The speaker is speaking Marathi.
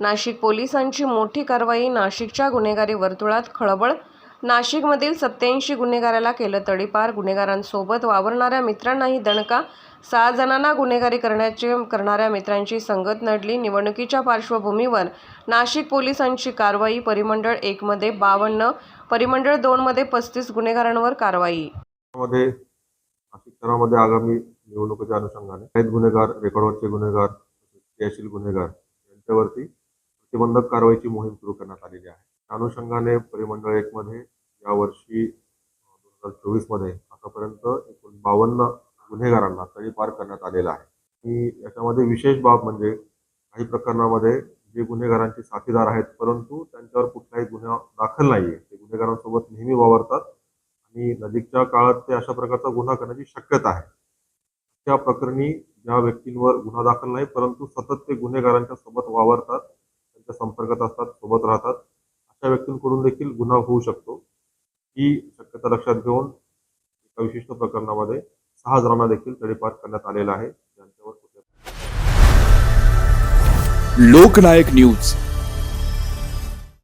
नाशिक पोलिसांची मोठी कारवाई नाशिकच्या गुन्हेगारी वर्तुळात खळबळ नाशिकमधील सत्याऐंशी गुन्हेगाराला केलं तडीपार गुन्हेगारांसोबत वावरणाऱ्या मित्रांनाही दणका सहा जणांना गुन्हेगारी करण्याचे करणाऱ्या मित्रांची संगत नडली. निवडणुकीच्या पार्श्वभूमीवर नाशिक पोलिसांची कारवाई परिमंडळ एकमध्ये बावन्न परिमंडळ दोनमध्ये पस्तीस गुन्हेगारांवर कारवाई. मध्ये नाशिक शहरामध्ये आगामी निवडणुकीच्या अनुषंगाने गुन्हेगार रेकॉर्डवरचे गुन्हेगार क्रियाशील गुन्हेगार यांच्यावरती प्रतिबंधक कारवाईची मोहीम सुरू करण्यात आलेली आहे. त्या अनुषंगाने परिमंडळ एक मध्ये यावर्षी दोन हजार चोवीसमध्ये आतापर्यंत एकूण बावन्न गुन्हेगारांना तडीपार करण्यात आलेला आहे. आणि याच्यामध्ये विशेष बाब म्हणजे काही प्रकरणामध्ये जे गुन्हेगारांचे साथीदार आहेत परंतु त्यांच्यावर कुठलाही गुन्हा दाखल नाहीये. ते गुन्हेगारांसोबत नेहमी वावरतात आणि नजीकच्या काळात ते अशा प्रकारचा गुन्हा करण्याची शक्यता आहे. त्या प्रकरणी ज्या व्यक्तींवर गुन्हा दाखल नाही परंतु सतत ते गुन्हेगारांच्या सोबत वावरतात. त्यांच्या संपर्कात असतात सोबत राहतात अशा व्यक्तींकडून देखील गुन्हा होऊ शकतो. ही शक्यता लक्षात घेऊन एका विशिष्ट प्रकरणामध्ये सहा जणांना देखील तडीपार करण्यात आलेला आहे. ज्यांच्यावर लोकनायक न्यूज.